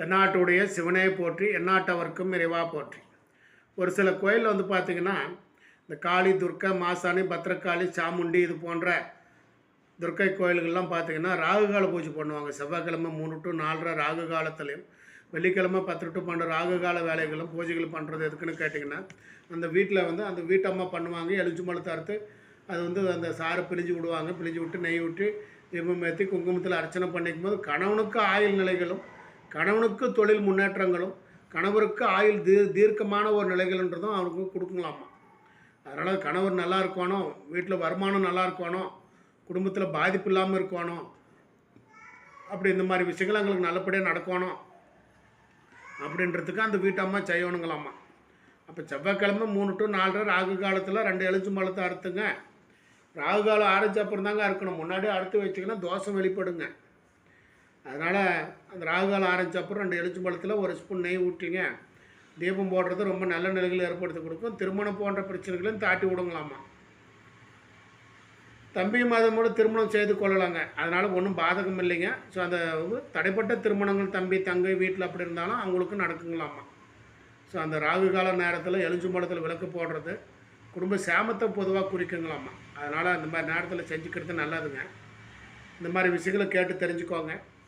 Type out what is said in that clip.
தென்னாட்டுடைய சிவனே போற்றி எந்நாட்டவர்க்கும் இறைவா போற்றி. ஒரு சில கோயிலில் வந்து பார்த்திங்கன்னா இந்த காளி துர்க்கை மாசாணி பத்திரக்காளி சாமுண்டி இது போன்ற துர்க்கை கோயில்கள்லாம் பார்த்திங்கன்னா ராகுகால பூஜை பண்ணுவாங்க. செவ்வாய்க்கிழமை மூணு டு நாலரை ராகு காலத்துலேயும் வெள்ளிக்கிழமை பத்து டு பன்னெண்டு ராகு கால வேலைகளும் பூஜைகள் பண்ணுறது எதுக்குன்னு கேட்டிங்கன்னா அந்த வீட்டில் வந்து அந்த வீட்டம்மா பண்ணுவாங்க. எலுச்சி மலத்தை அறுத்து அது வந்து அந்த சாரை பிழிஞ்சு விடுவாங்க. பிழிஞ்சு விட்டு நெய் விட்டு தீபம் ஏற்றி குங்குமத்தில் அர்ச்சனை பண்ணிக்கும் போது கணவனுக்கு ஆயுள் நிலைகளும் கணவனுக்கு தொழில் முன்னேற்றங்களும் கணவருக்கு ஆயுள் தீ தீர்க்கமான ஒரு நிலைகள்ன்றதும் அவனுக்கு கொடுக்கலாமா? அதனால் கணவர் நல்லா இருக்கணும் வீட்டில் வருமானம் நல்லா இருக்கணும் குடும்பத்தில் பாதிப்பு இல்லாமல் இருக்கணும் அப்படி இந்த மாதிரி விஷயங்கள் எங்களுக்கு நல்லபடியாக நடக்கணும் அப்படின்றதுக்கு அந்த வீட்டம்மா செய்யணுங்களாம்மா அப்போ செவ்வாய்க்கிழமை மூணு டு நாலரை ராகு காலத்தில் ரெண்டு எலுச்சி மலத்தை அறுத்துங்க. ராகு காலம் ஆரஞ்சு அப்புறம் தாங்க அறுக்கணும். முன்னாடி அறுத்து வச்சிங்கன்னா தோஷம் வெளிப்படுங்க. அதனால் அந்த ராகு காலம் அப்புறம் ரெண்டு எலுச்சி பழத்தில் ஒரு ஸ்பூன் நெய் ஊற்றிங்க. தீபம் போடுறது ரொம்ப நல்ல நிலைகளை ஏற்படுத்தி கொடுக்கும். திருமணம் போன்ற பிரச்சனைகளையும் தாட்டி விடுங்களாமா. தம்பி மாதம் கூட திருமணம் செய்து கொள்ளலாங்க. அதனால் ஒன்றும் பாதகம் இல்லைங்க. ஸோ அந்த தடைப்பட்ட திருமணங்கள் தம்பி தங்கை வீட்டில் அப்படி இருந்தாலும் அவங்களுக்கும் நடக்குங்களாமா. ஸோ அந்த ராகு கால நேரத்தில் எலுஞ்சும்பழத்தில் விளக்கு போடுறது குடும்ப சேமத்தை பொதுவாக குறிக்குங்களாமா. அதனால் அந்த மாதிரி நேரத்தில் செஞ்சுக்கிறது நல்லதுங்க. இந்த மாதிரி விஷயங்களை கேட்டு தெரிஞ்சுக்கோங்க.